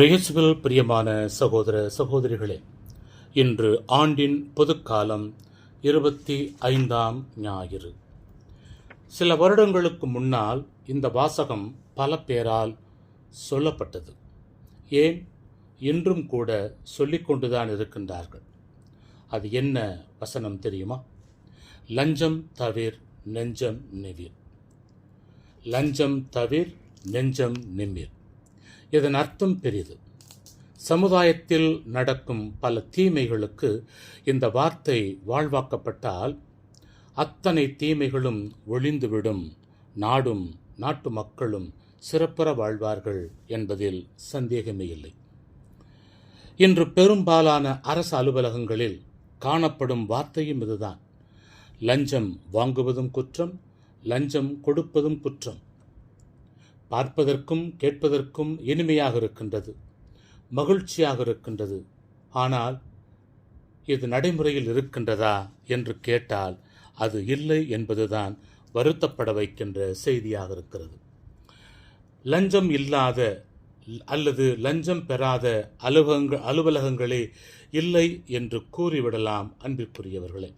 இறையேசுவில் பிரியமான சகோதர சகோதரிகளே இன்று ஆண்டின் பொதுக்காலம் இருபத்தி ஐந்தாம் ஞாயிறு. சில வருடங்களுக்கு முன்னால் இந்த வாசகம் பல பேரால் சொல்லப்பட்டது. ஏன்? இன்றும் கூட சொல்லிக்கொண்டுதான் இருக்கின்றார்கள். அது என்ன வசனம் தெரியுமா? லஞ்சம் தவிர் நெஞ்சம் நிவிர் லஞ்சம் தவிர் நெஞ்சம் நிமிர். இதன் அர்த்தம் பெரிது சமுதாயத்தில் நடக்கும் பல தீமைகளுக்கு இந்த வார்த்தை வாழ்வாக்கப்பட்டால் அத்தனை தீமைகளும் ஒளிந்துவிடும் நாடும் நாட்டு மக்களும் சிறப்புற வாழ்வார்கள் என்பதில் சந்தேகமே இல்லை. இன்று பெரும்பாலான அரசு அலுவலகங்களில் காணப்படும் வார்த்தையும் இதுதான். லஞ்சம் வாங்குவதும் குற்றம் லஞ்சம் கொடுப்பதும் குற்றம். பார்ப்பதற்கும் கேட்பதற்கும் இனிமையாக இருக்கின்றது மகிழ்ச்சியாக இருக்கின்றது. ஆனால் இது நடைமுறையில் இருக்கின்றதா என்று கேட்டால் அது இல்லை என்பதுதான் வருத்தப்பட வைக்கின்ற செய்தியாக இருக்கிறது. லஞ்சம் இல்லாத அல்லது லஞ்சம் பெறாத அலுவலகங்கள் அலுவலகங்களே இல்லை என்று கூறிவிடலாம் அன்பிற்குரியவர்களே.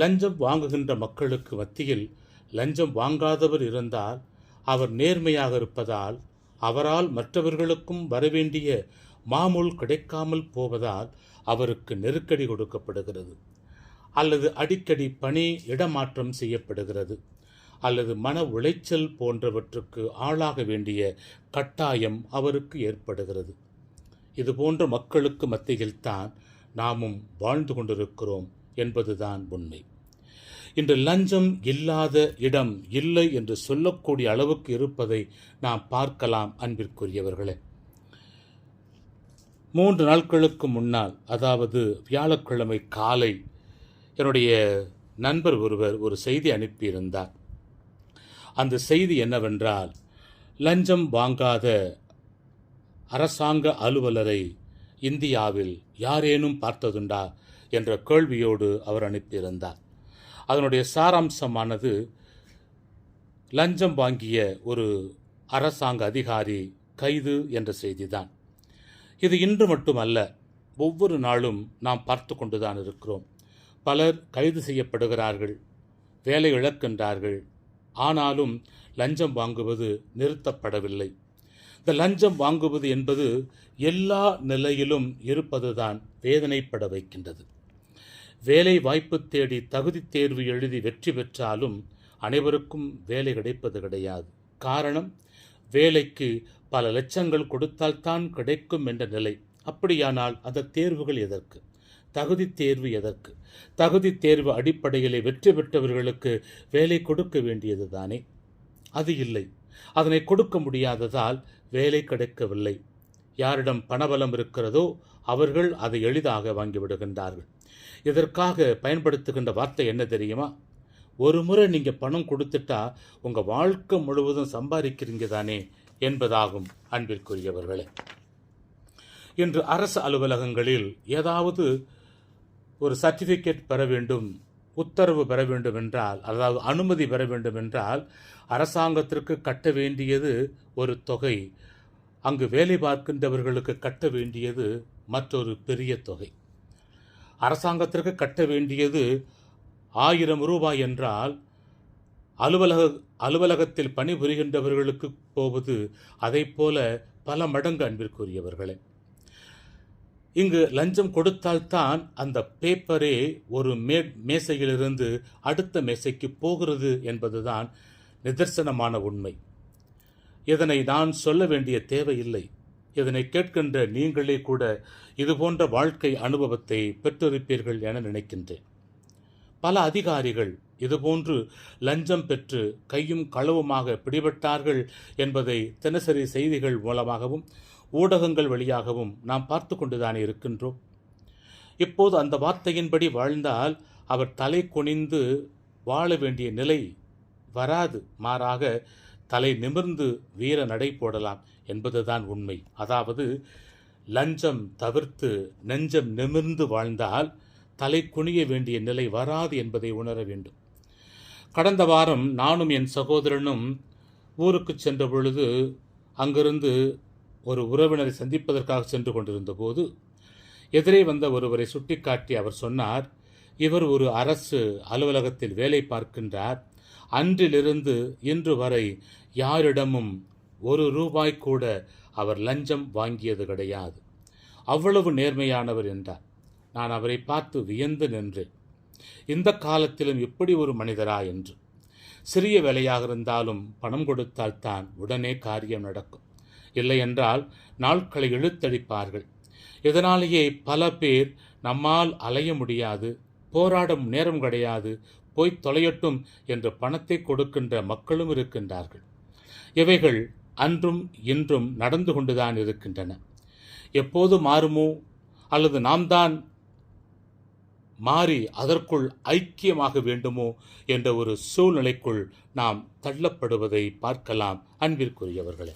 லஞ்சம் வாங்குகின்ற மக்களுக்கு மத்தியில் லஞ்சம் வாங்காதவர் இருந்தால் அவர் நேர்மையாக இருப்பதால் அவரால் மற்றவர்களுக்கும் வரவேண்டிய மாமூல் கிடைக்காமல் போவதால் அவருக்கு நெருக்கடி கொடுக்கப்படுகிறது. அல்லது அடிக்கடி பணி இடமாற்றம் செய்யப்படுகிறது. அல்லது மன உளைச்சல் போன்றவற்றுக்கு ஆளாக வேண்டிய கட்டாயம் அவருக்கு ஏற்படுகிறது. இது போன்ற மக்களுக்கு மத்தியில்தான் நாமும் வாழ்ந்து கொண்டிருக்கிறோம் என்பதுதான் உண்மை. இன்று லஞ்சம் இல்லாத இடம் இல்லை என்று சொல்லக்கூடிய அளவுக்கு இருப்பதை நாம் பார்க்கலாம் அன்பிற்குரியவர்களே. மூன்று நாட்களுக்கு முன்னால் அதாவது வியாழக்கிழமை காலை என்னுடைய நண்பர் ஒருவர் ஒரு செய்தி அனுப்பியிருந்தார். அந்த செய்தி என்னவென்றால் லஞ்சம் வாங்காத அரசாங்க அலுவலரை இந்தியாவில் யாரேனும் பார்த்ததுண்டா என்ற கேள்வியோடு அவர் அனுப்பியிருந்தார். அதனுடைய சாராம்சமானது லஞ்சம் வாங்கிய ஒரு அரசாங்க அதிகாரி கைது என்ற செய்திதான். இது இன்று மட்டுமல்ல ஒவ்வொரு நாளும் நாம் பார்த்து கொண்டுதான் இருக்கிறோம். பலர் கைது செய்யப்படுகிறார்கள் வேலை இழக்கின்றார்கள் ஆனாலும் லஞ்சம் வாங்குவது நிறுத்தப்படவில்லை. இந்த லஞ்சம் வாங்குவது என்பது எல்லா நிலையிலும் இருப்பதுதான் வேதனைப்பட வைக்கின்றது. வேலை வாய்ப்பு தேடி தகுதி தேர்வு எழுதி வெற்றி பெற்றாலும் அனைவருக்கும் வேலை கிடைப்பது கிடையாது. காரணம் வேலைக்கு பல லட்சங்கள் கொடுத்தால்தான் கிடைக்கும் என்ற நிலை. அப்படியானால் அந்த தேர்வுகள் எதற்கு? தகுதி தேர்வு எதற்கு? தகுதி தேர்வு அடிப்படையிலே வெற்றி பெற்றவர்களுக்கு வேலை கொடுக்க வேண்டியது தானே அது இல்லை. அதனை கொடுக்க முடியாததால் வேலை கிடைக்கவில்லை. யாரிடம் பணபலம் இருக்கிறதோ அவர்கள் அதை எளிதாக வாங்கிவிடுகின்றார்கள். இதற்காக பயன்படுத்துகின்ற வார்த்தை என்ன தெரியுமா? ஒரு முறை நீங்கள் பணம் கொடுத்துட்டா உங்கள் வாழ்க்கை முழுவதும் சம்பாதிக்கிறீங்க தானே என்பதாகும் அன்பிற்குரியவர்களே. இன்று அரசு அலுவலகங்களில் ஏதாவது ஒரு சர்டிஃபிகேட் பெற வேண்டும் உத்தரவு பெற வேண்டும் என்றால் அதாவது அனுமதி பெற வேண்டும் என்றால் அரசாங்கத்திற்கு கட்ட வேண்டியது ஒரு தொகை அங்கு வேலை பார்க்கின்றவர்களுக்கு கட்ட வேண்டியது மற்றொரு பெரிய தொகை. அரசாங்கத்திற்கு கட்ட வேண்டியது ஆயிரம் ரூபாய் என்றால் அலுவலக அலுவலகத்தில் பணிபுரிகின்றவர்களுக்கு போவது அதை போல பல மடங்கு அன்பிற்குரியவர்களே. இங்கு லஞ்சம் கொடுத்தால்தான் அந்த பேப்பரே ஒரு மே மேசையிலிருந்து அடுத்த மேசைக்கு போகிறது என்பதுதான் நிதர்சனமான உண்மை. இதனை நான் சொல்ல வேண்டிய தேவையில்லை. இதனை கேட்கின்ற நீங்களே கூட இதுபோன்ற வாழ்க்கை அனுபவத்தை பெற்றிருப்பீர்கள் என நினைக்கின்றேன். பல அதிகாரிகள் இதுபோன்று லஞ்சம் பெற்று கையும் களவுமாக பிடிபட்டார்கள் என்பதை தினசரி செய்திகள் மூலமாகவும் ஊடகங்கள் வழியாகவும் நாம் பார்த்து கொண்டுதானே இருக்கின்றோம். இப்போது அந்த வார்த்தையின்படி வாழ்ந்தால் அவர் தலை குனிந்து வாழ வேண்டிய நிலை வராது. மாறாக தலை நிமிர்ந்து வீர நடை போடலாம் என்பதுதான் உண்மை. அதாவது லஞ்சம் தவிர்த்து நெஞ்சம் நிமிர்ந்து வாழ்ந்தால் தலை குனிய வேண்டிய நிலை வராது என்பதை உணர வேண்டும். கடந்த வாரம் நானும் என் சகோதரனும் ஊருக்கு சென்ற பொழுது அங்கிருந்து ஒரு உறவினரை சந்திப்பதற்காக சென்று கொண்டிருந்த போது எதிரே வந்த ஒருவரை சுட்டிக்காட்டி அவர் சொன்னார் இவர் ஒரு அரசு அலுவலகத்தில் வேலை பார்க்கின்றார். அன்றிலிருந்து இன்று வரை யாரிடமும் ஒரு ரூபாய் கூட அவர் லஞ்சம் வாங்கியது கிடையாது. அவ்வளவு நேர்மையானவர் என்றார். நான் அவரை பார்த்து வியந்து நின்றேன். இந்த காலத்திலும் இப்படி ஒரு மனிதரா என்று. சிறிய வேலையாக இருந்தாலும் பணம் கொடுத்தால்தான் உடனே காரியம் நடக்கும். இல்லை என்றால் நாட்களை இழுத்தடிப்பார்கள். இதனாலேயே பல பேர் நம்மால் அலைய முடியாது போராடும் நேரம் கிடையாது போய் தொலையட்டும் என்று பணத்தை கொடுக்கின்ற மக்களும் இருக்கின்றார்கள். இவைகள் அன்றும் இன்றும் நடந்து கொண்டுதான் இருக்கின்றன. எப்போது மாறுமோ அல்லது நாம் தான் மாறி அதற்குள் ஐக்கியமாக வேண்டுமோ என்ற ஒரு சூழ்நிலைக்குள் நாம் தள்ளப்படுவதை பார்க்கலாம் அன்பிற்குரியவர்களே.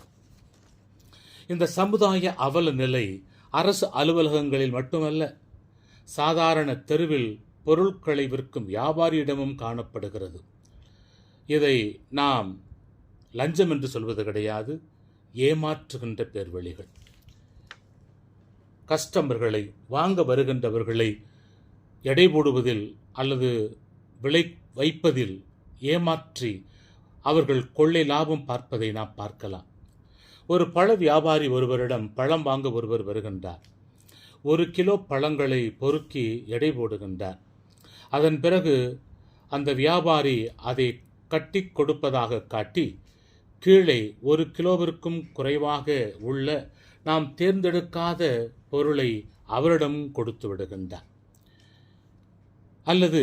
இந்த சமுதாய அவல நிலை அரசு அலுவலகங்களில் மட்டுமல்ல சாதாரண தெருவில் பொருட்களை விற்கும் வியாபாரியிடமும் காணப்படுகிறது. இதை நாம் லஞ்சம் என்று சொல்வது கிடையாது. ஏமாற்றுகின்ற பேர்வழிகள். கஸ்டமர்களை வாங்க வருகின்றவர்களை எடை போடுவதில் அல்லது விலை வைப்பதில் ஏமாற்றி அவர்கள் கொள்ளை லாபம் பார்ப்பதை நாம் பார்க்கலாம். ஒரு பழ வியாபாரி ஒருவரிடம் பழம் வாங்க ஒருவர் வருகின்றார். ஒரு கிலோ பழங்களை பொறுக்கி எடை போடுகின்றார். அதன் பிறகு அந்த வியாபாரி அதை கட்டி கொடுப்பதாக காட்டி கீழே ஒரு கிலோவிற்கும் குறைவாக உள்ள நாம் தேர்ந்தெடுக்காத பொருளை அவரிடம் கொடுத்து விடுகின்றார். அல்லது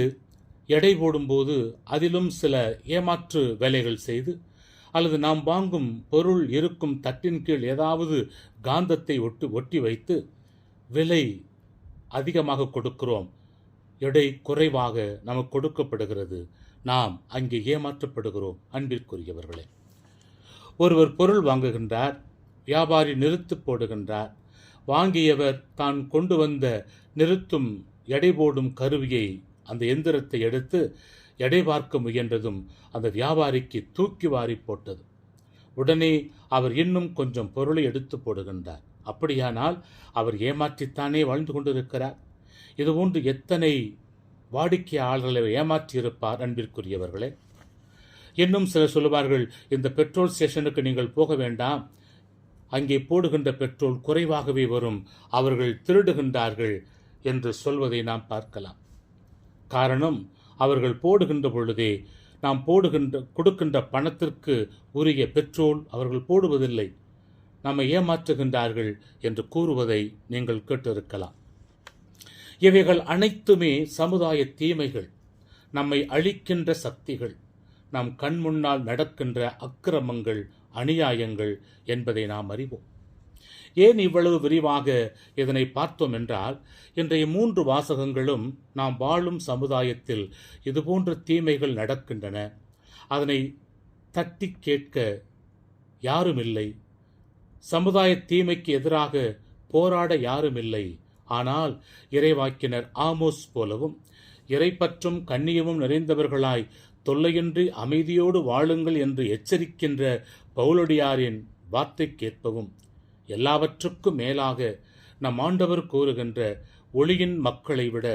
எடை போடும்போது அதிலும் சில ஏமாற்று வேலைகள் செய்து அல்லது நாம் வாங்கும் பொருள் இருக்கும் தட்டின் கீழ் ஏதாவது காந்தத்தை ஒட்டு ஒட்டி வைத்து விலை அதிகமாக கொடுக்கிறோம். எடை குறைவாக நமக்கு கொடுக்கப்படுகிறது. நாம் அங்கே ஏமாற்றப்படுகிறோம். அன்பிற்குரியவர்களே. ஒருவர் பொருள் வாங்குகின்றார் வியாபாரி நிறுத்து போடுகின்றார். வாங்கியவர் தான் கொண்டு வந்த நிறுத்தும் எடை போடும் கருவியை அந்த எந்திரத்தை எடுத்து எடை பார்க்க முயன்றதும் அந்த வியாபாரிக்கு தூக்கி வாரி போட்டது. உடனே அவர் இன்னும் கொஞ்சம் பொருளை எடுத்து போடுகின்றார். அப்படியானால் அவர் ஏமாற்றித்தானே வாழ்ந்து கொண்டிருக்கிறார். இதுபோன்று எத்தனை வாடிக்கையாளர்களை ஏமாற்றியிருப்பார் அன்பிற்குரியவர்களே. இன்னும் சிலர் சொல்லுவார்கள் இந்த பெட்ரோல் ஸ்டேஷனுக்கு நீங்கள் போக வேண்டாம். அங்கே போடுகின்ற பெட்ரோல் குறைவாகவே வரும். அவர்கள் திருடுகின்றார்கள் என்று சொல்வதை நாம் பார்க்கலாம். காரணம் அவர்கள் போடுகின்ற பொழுதே நாம் போடுகின்ற கொடுக்கின்ற பணத்திற்கு உரிய பெட்ரோல் அவர்கள் போடுவதில்லை. நம்மை ஏமாற்றுகின்றார்கள் என்று கூறுவதை நீங்கள் கேட்டிருக்கலாம். இவைகள் அனைத்துமே சமுதாய தீமைகள். நம்மை அழிக்கின்ற சக்திகள். நம் கண் முன்னால் நடக்கின்ற அக்கிரமங்கள் அநியாயங்கள் என்பதை நாம் அறிவோம். ஏன் இவ்வளவு விரிவாக இதனை பார்த்தோம் என்றால் இன்றைய மூன்று வாசகங்களும் நாம் வாழும் சமுதாயத்தில் இதுபோன்ற தீமைகள் நடக்கின்றன. அதனை தட்டி கேட்க யாரும் இல்லை சமுதாய தீமைக்கு எதிராக போராட யாரும் இல்லை ஆனால் இறைவாக்கினர் ஆமோஸ் போலவும் இறைப்பற்றும் கண்ணியமும் நிறைந்தவர்களாய் தொல்லையின்றி அமைதியோடு வாழுங்கள் என்று எச்சரிக்கின்ற பவுலடியாரின் வார்த்தை கேட்பவும் எல்லாவற்றுக்கும் மேலாக நம் ஆண்டவர் கூறுகின்ற ஒளியின் மக்களை விட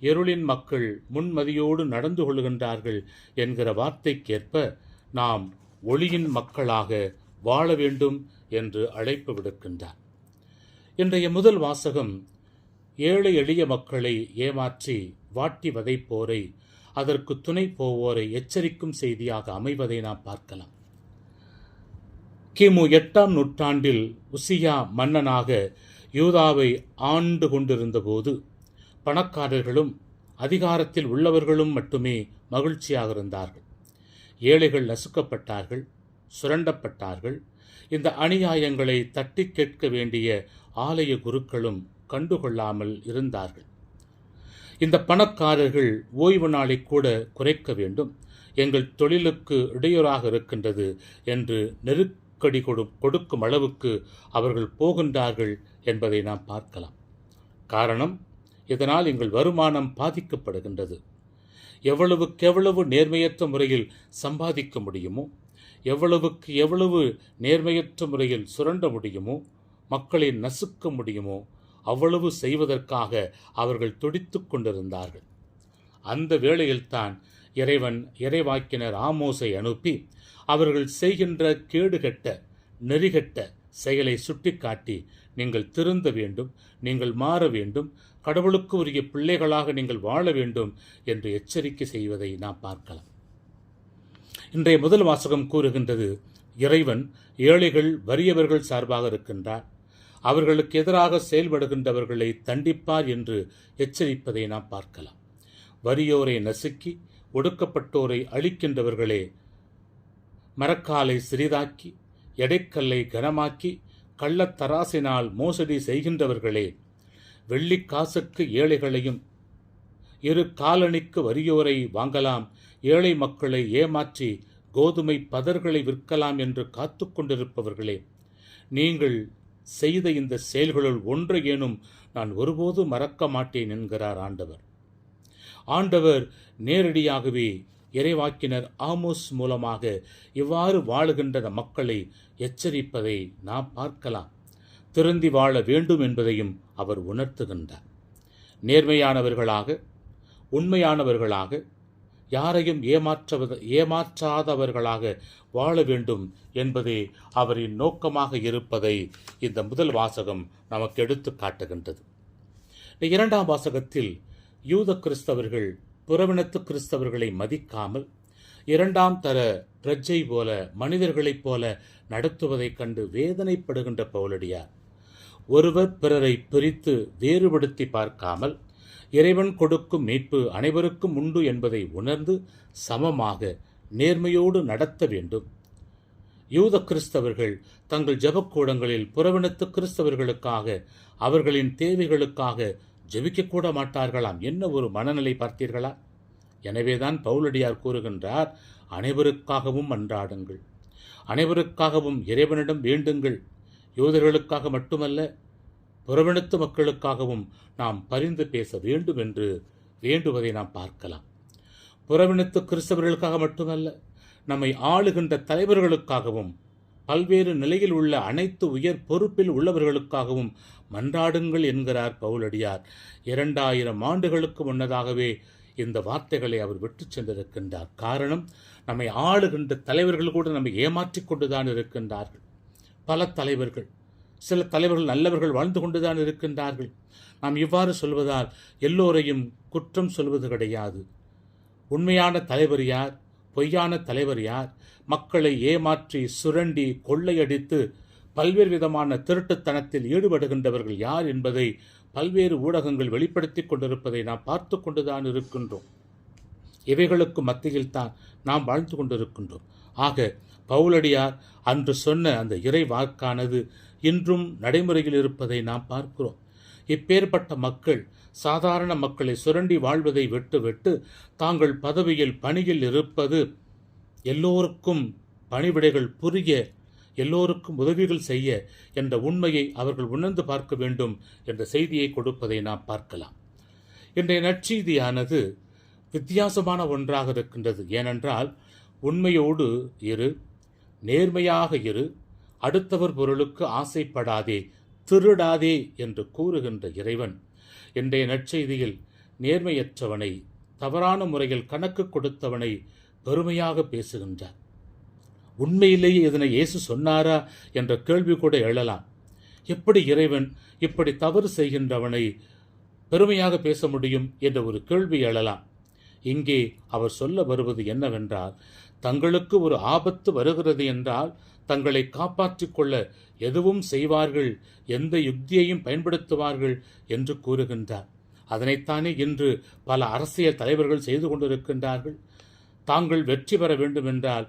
இருளின் மக்கள் முன்மதியோடு நடந்து கொள்கின்றார்கள் என்கிற வார்த்தைக்கேற்ப நாம் ஒளியின் மக்களாக வாழ வேண்டும் என்று அழைப்பு விடுக்கின்றார். இன்றைய முதல் வாசகம் ஏழை எளிய மக்களை ஏமாற்றி வாட்டி வதைப்போரை அதற்கு துணை போவோரை எச்சரிக்கும் செய்தியாக அமைவதை நாம் பார்க்கலாம். கிமு எட்டாம் நூற்றாண்டில் உசியா மன்னனாக யூதாவை ஆண்டு கொண்டிருந்தபோது பணக்காரர்களும் அதிகாரத்தில் உள்ளவர்களும் மட்டுமே மகிழ்ச்சியாக இருந்தார்கள். ஏழைகள் நசுக்கப்பட்டார்கள் சுரண்டப்பட்டார்கள். இந்த அநியாயங்களை தட்டி கேட்க வேண்டிய ஆலய குருக்களும் கண்டுகொள்ளாமல் இருந்தார்கள். இந்த பணக்காரர்கள் ஓய்வு நாளை கூட குறைக்க வேண்டும். எங்கள் தொழிலுக்கு இடையூறாக இருக்கின்றது என்று நெருக்கடி கொடு கொடுக்கும் அளவுக்கு அவர்கள் போகின்றார்கள் என்பதை நாம் பார்க்கலாம். காரணம் இதனால் எங்கள் வருமானம் பாதிக்கப்படுகின்றது. எவ்வளவுக்கெவ்வளவு நேர்மையற்ற முறையில் சம்பாதிக்க முடியுமோ எவ்வளவுக்கு எவ்வளவு நேர்மையற்ற முறையில் சுரண்ட முடியுமோ மக்களை நசுக்க முடியுமோ அவ்வளவு செய்வதற்காக அவர்கள் துடித்து கொண்டிருந்தார்கள். அந்த வேளையில்தான் இறைவன் இறைவாக்கினர் ஆமோசை அனுப்பி அவர்கள் செய்கின்ற கேடுகட்ட நெறிகட்ட செயலை சுட்டிக்காட்டி நீங்கள் திருந்த வேண்டும் நீங்கள் மாற வேண்டும் கடவுளுக்கு உரிய பிள்ளைகளாக நீங்கள் வாழ வேண்டும் என்று எச்சரிக்கை செய்வதை நாம் பார்க்கலாம். இன்றைய முதல் வாசகம் கூறுகின்றது இறைவன் ஏழைகள் வறியவர்கள் சார்பாக இருக்கின்றார். அவர்களுக்கு எதிராக செயல்படுகின்றவர்களை தண்டிப்பார் என்று எச்சரிப்பதை நாம் பார்க்கலாம். வறியோரை நசுக்கி ஒடுக்கப்பட்டோரை அழிக்கின்றவர்களே மரக்காலை சிறிதாக்கி எடைக்கல்லை கனமாக்கி கள்ளத்தராசினால் மோசடி செய்கின்றவர்களே வெள்ளிக் காசுக்கு ஏழைகளையும் இரு காலணிக்கு வறியோரை வாங்கலாம் ஏழை மக்களை ஏமாற்றி கோதுமை பதர்களை விற்கலாம் என்று காத்து கொண்டிருப்பவர்களே நீங்கள் செய்த இந்த செயல்களுள் ஒன்றையேனும் நான் ஒருபோது மறக்க மாட்டேன் என்கிறார் ஆண்டவர். ஆண்டவர் நேரடியாகவே இறைவாக்கினர் ஆமோஸ் மூலமாக இவ்வாறு வாழுகின்ற மக்களை எச்சரிப்பதை நாம் பார்க்கலாம். திருந்தி வாழ வேண்டும் என்பதையும் அவர் உணர்த்துகின்றார். நேர்மையானவர்களாக உண்மையானவர்களாக யாரையும் ஏமாற்றுவத ஏமாற்றாதவர்களாக வாழ வேண்டும் என்பதே அவரின் நோக்கமாக இருப்பதை இந்த முதல் வாசகம் நமக்கு எடுத்து காட்டுகின்றது. இரண்டாம் வாசகத்தில் யூத கிறிஸ்தவர்கள் புறவினத்து கிறிஸ்தவர்களை மதிக்காமல் இரண்டாம் தர பிரஜை போல மனிதர்களைப் போல நடத்துவதைக் கண்டு வேதனைப்படுகின்ற பவுலடியார் ஒருவர் பிறரை பிரித்து வேறுபடுத்தி பார்க்காமல் இறைவன் கொடுக்கும் மீட்பு அனைவருக்கும் உண்டு என்பதை உணர்ந்து சமமாக நேர்மையோடு நடத்த வேண்டும். யூத கிறிஸ்தவர்கள் தங்கள் ஜெபக்கூடங்களில் புறவினத்து கிறிஸ்தவர்களுக்காக அவர்களின் தேவைகளுக்காக ஜெபிக்கக்கூட மாட்டார்களாம். என்ன ஒரு மனநிலை பார்த்தீர்களா? எனவேதான் பவுலடியார் கூறுகின்றார் அனைவருக்காகவும் அன்றாடுங்கள். அனைவருக்காகவும் இறைவனிடம் வேண்டுங்கள். யூதர்களுக்காக மட்டுமல்ல புறவினத்து மக்களுக்காகவும் நாம் பரிந்து பேச வேண்டும் என்று வேண்டுவதை நாம் பார்க்கலாம். புறவினத்து கிறிஸ்தவர்களுக்காக மட்டுமல்ல நம்மை ஆளுகின்ற தலைவர்களுக்காகவும் பல்வேறு நிலையில் உள்ள அனைத்து உயர் பொறுப்பில் உள்ளவர்களுக்காகவும் மன்றாடுங்கள் என்கிறார் பவுலடியார். இரண்டாயிரம் ஆண்டுகளுக்கு முன்னதாகவே இந்த வார்த்தைகளை அவர் விட்டு சென்றிருக்கின்றார். காரணம் நம்மை ஆளுகின்ற தலைவர்கள் கூட நம்மை ஏமாற்றிக் கொண்டுதான் இருக்கின்றார்கள். பல தலைவர்கள் சில தலைவர்கள் நல்லவர்கள் வாழ்ந்து கொண்டுதான் இருக்கின்றார்கள். நாம் இவ்வாறு சொல்வதால் எல்லோரையும் குற்றம் சொல்வது கிடையாது. உண்மையான தலைவர் யார்? பொய்யான தலைவர் யார்? மக்களை ஏமாற்றி சுரண்டி கொள்ளையடித்து பல்வேறு விதமான திருட்டுத்தனத்தில் ஈடுபடுகின்றவர்கள் யார் என்பதை பல்வேறு ஊடகங்கள் வெளிப்படுத்திக் கொண்டிருப்பதை நாம் பார்த்து கொண்டுதான் இருக்கின்றோம். இவைகளுக்கு மத்தியில்தான் நாம் வாழ்ந்து கொண்டிருக்கின்றோம். ஆக பவுலடியார் அன்று சொன்ன அந்த இறை வாக்கானது இன்றும் நடைமுறையில் இருப்பதை நாம் பார்க்கிறோம். இப்பேற்பட்ட மக்கள் சாதாரண மக்களை சுரண்டி வாழ்வதை விட்டுவிட்டு தாங்கள் பதவியில் பணியில் இருப்பது எல்லோருக்கும் பணிவிடைகள் புரிய எல்லோருக்கும் உதவிகள் செய்ய என்ற உண்மையை அவர்கள் உணர்ந்து பார்க்க வேண்டும் என்ற செய்தியை கொடுப்பதை நாம் பார்க்கலாம். இன்றைய நற்செய்தியானது வித்தியாசமான ஒன்றாக இருக்கின்றது. ஏனென்றால் உண்மையோடு இரு நேர்மையாக இரு அடுத்தவர் பொருளுக்கு ஆசைப்படாதே திருடாதே என்று கூறுகின்ற இறைவன். இன்றைய நற்செய்தியில் நேர்மையற்றவனை தவறான முறையில் கணக்கு கொடுத்தவனை பெருமையாக பேசுகின்றார். உண்மையிலேயே இதனை இயேசு சொன்னாரா என்ற கேள்வி கூட எழலாம். எப்படி இறைவன் இப்படி தவறு செய்கின்றவனை பெருமையாக பேச முடியும் என்ற ஒரு கேள்வி எழலாம். இங்கே அவர் சொல்ல வருவது என்னவென்றால் தங்களுக்கு ஒரு ஆபத்து வருகிறது என்றால் தங்களை காப்பாற்றிக் கொள்ள எதுவும் செய்வார்கள் எந்த யுக்தியையும் பயன்படுத்துவார்கள் என்று கூறுகின்றார். அதனைத்தானே இன்று பல அரசியல் தலைவர்கள் செய்து கொண்டிருக்கின்றார்கள். தாங்கள் வெற்றி பெற வேண்டுமென்றால்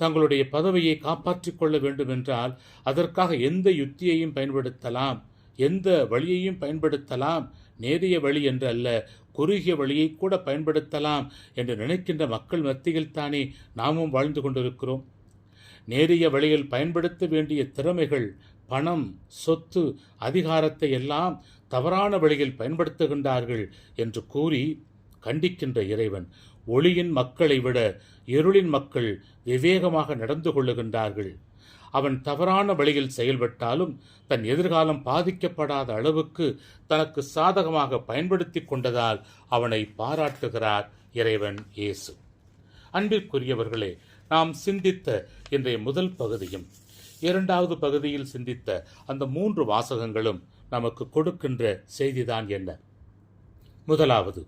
தங்களுடைய பதவியை காப்பாற்றிக் கொள்ள வேண்டுமென்றால் அதற்காக எந்த யுக்தியையும் பயன்படுத்தலாம் எந்த வழியையும் பயன்படுத்தலாம் நேரிய வழி என்று அல்ல குறுகிய வழியை கூட பயன்படுத்தலாம் என்று நினைக்கின்ற மக்கள் மத்தியில் தானே நாமும் வாழ்ந்து கொண்டிருக்கிறோம். நேரிய வழியில் பயன்படுத்த வேண்டிய திறமைகள் பணம் சொத்து அதிகாரத்தை எல்லாம் தவறான வழியில் பயன்படுத்துகின்றார்கள் என்று கூறி கண்டிக்கின்ற இறைவன் ஒளியின் மக்களை விட இருளின் மக்கள் விவேகமாக நடந்து கொள்ளுகின்றார்கள். அவன் தவறான வழியில் செயல்பட்டாலும் தன் எதிர்காலம் பாதிக்கப்படாத அளவுக்கு தனக்கு சாதகமாக பயன்படுத்தி கொண்டதால் அவனை பாராட்டுகிறார் இறைவன் இயேசு. அன்பிற்குரியவர்களே நாம் சிந்தித்த இன்றைய முதல் பகுதியும் இரண்டாவது பகுதியில் சிந்தித்த அந்த மூன்று வாசகங்களும் நமக்கு கொடுக்கின்ற செய்திதான் என்ன? முதலாவது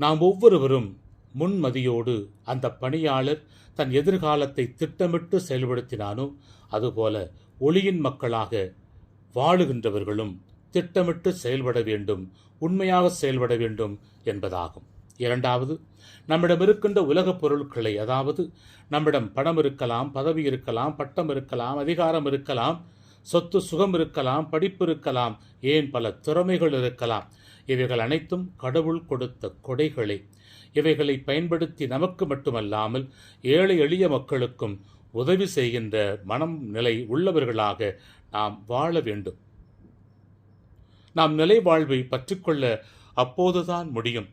நாம் ஒவ்வொருவரும் முன்மதியோடு அந்த பணியாளர் தன் எதிர்காலத்தை திட்டமிட்டு செயல்படுத்தினானோ அதுபோல ஒளியின் மக்களாக வாழுகின்றவர்களும் திட்டமிட்டு செயல்பட வேண்டும் உண்மையாக செயல்பட வேண்டும் என்பதாகும். இரண்டாவது நம்மிடம் இருக்கின்ற உலகப் பொருட்களை அதாவது நம்மிடம் பணம் இருக்கலாம் பதவி இருக்கலாம் பட்டம் இருக்கலாம் அதிகாரம் இருக்கலாம் சொத்து சுகம் இருக்கலாம் படிப்பு இருக்கலாம் ஏன் பல திறமைகள் இருக்கலாம். இவைகள் அனைத்தும் கடவுள் கொடுத்த கொடைகளே. இவைகளை பயன்படுத்தி நமக்கு மட்டுமல்லாமல் ஏழை எளிய மக்களுக்கும் உதவி செய்கின்ற மனம் நிலை உள்ளவர்களாக நாம் வாழ வேண்டும். நாம் நிலை வாழ்வை பற்றிக்கொள்ள அப்போதுதான் முடியும்.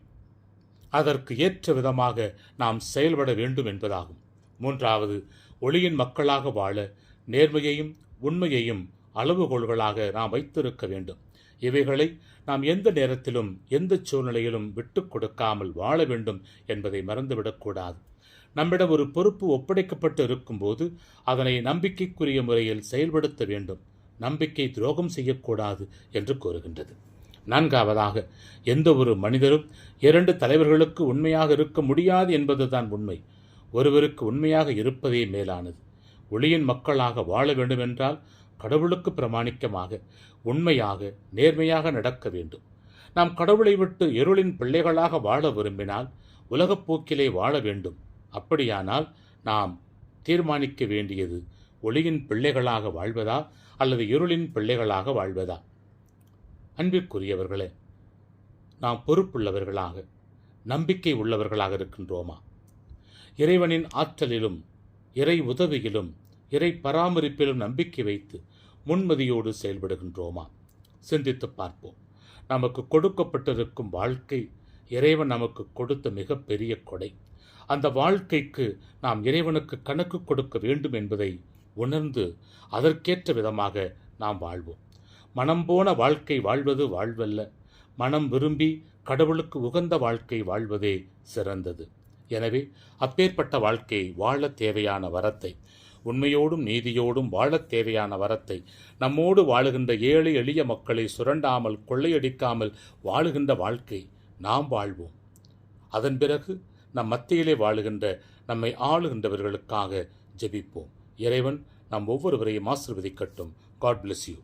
அதற்கு ஏற்ற விதமாக நாம் செயல்பட வேண்டும் என்பதாகும். மூன்றாவது ஒளியின் மக்களாக வாழ நேர்மையையும் உண்மையையும் அளவுகோல்களாக நாம் வைத்திருக்க வேண்டும். இவைகளை நாம் எந்த நேரத்திலும் எந்த சூழ்நிலையிலும் விட்டு கொடுக்காமல் வாழ வேண்டும் என்பதை மறந்துவிடக்கூடாது நம்மிடம் ஒரு பொறுப்பு ஒப்படைக்கப்பட்டு இருக்கும்போது அதனை நம்பிக்கைக்குரிய முறையில் செயல்படுத்த வேண்டும். நம்பிக்கை துரோகம் செய்யக்கூடாது என்று கூறுகின்றது. நான்காவதாக எந்த ஒரு மனிதரும் இரண்டு தலைவர்களுக்கு உண்மையாக இருக்க முடியாது என்பதுதான் உண்மை. ஒருவருக்கு உண்மையாக இருப்பதே மேலானது. ஒளியின் மக்களாக வாழ வேண்டுமென்றால் கடவுளுக்கு பிரமாணிக்கமாக உண்மையாக நேர்மையாக நடக்க வேண்டும். நாம் கடவுளை விட்டு இருளின் பிள்ளைகளாக வாழ விரும்பினால் உலகப் போக்கிலே வாழ வேண்டும். அப்படியானால் நாம் தீர்மானிக்க வேண்டியது ஒளியின் பிள்ளைகளாக வாழ்வதா அல்லது இருளின் பிள்ளைகளாக வாழ்வதா? அன்பிற்குரியவர்களே நாம் பொறுப்புள்ளவர்களாக நம்பிக்கை உள்ளவர்களாக இருக்கின்றோமா? இறைவனின் ஆற்றலிலும் இறை உதவியிலும் இறை பராமரிப்பிலும் நம்பிக்கை வைத்து முன்மதியோடு செயல்படுகின்றோமா? சிந்தித்து பார்ப்போம். நமக்கு கொடுக்கப்பட்டிருக்கும் வாழ்க்கை இறைவன் நமக்கு கொடுத்த மிகப்பெரிய கொடை. அந்த வாழ்க்கைக்கு நாம் இறைவனுக்கு கணக்கு கொடுக்க வேண்டும் என்பதை உணர்ந்து அதற்கேற்ற விதமாக நாம் வாழ்வோம். மனம் போன வாழ்க்கை வாழ்வது வாழ்வல்ல. மனம் விரும்பி கடவுளுக்கு உகந்த வாழ்க்கை வாழ்வதே சிறந்தது. எனவே அப்பேற்பட்ட வாழ்க்கை வாழ தேவையான வரத்தை உண்மையோடும் நீதியோடும் வாழத் தேவையான வரத்தை நம்மோடு வாழுகின்ற ஏழை எளிய மக்களை சுரண்டாமல் கொள்ளையடிக்காமல் வாழுகின்ற வாழ்க்கை நாம் வாழ்வோம். அதன் பிறகு நம் மத்தியிலே வாழுகின்ற நம்மை ஆளுகின்றவர்களுக்காக ஜெபிப்போம். இறைவன் நம் ஒவ்வொருவரையும் ஆசிர்வதிக்கட்டும். God bless you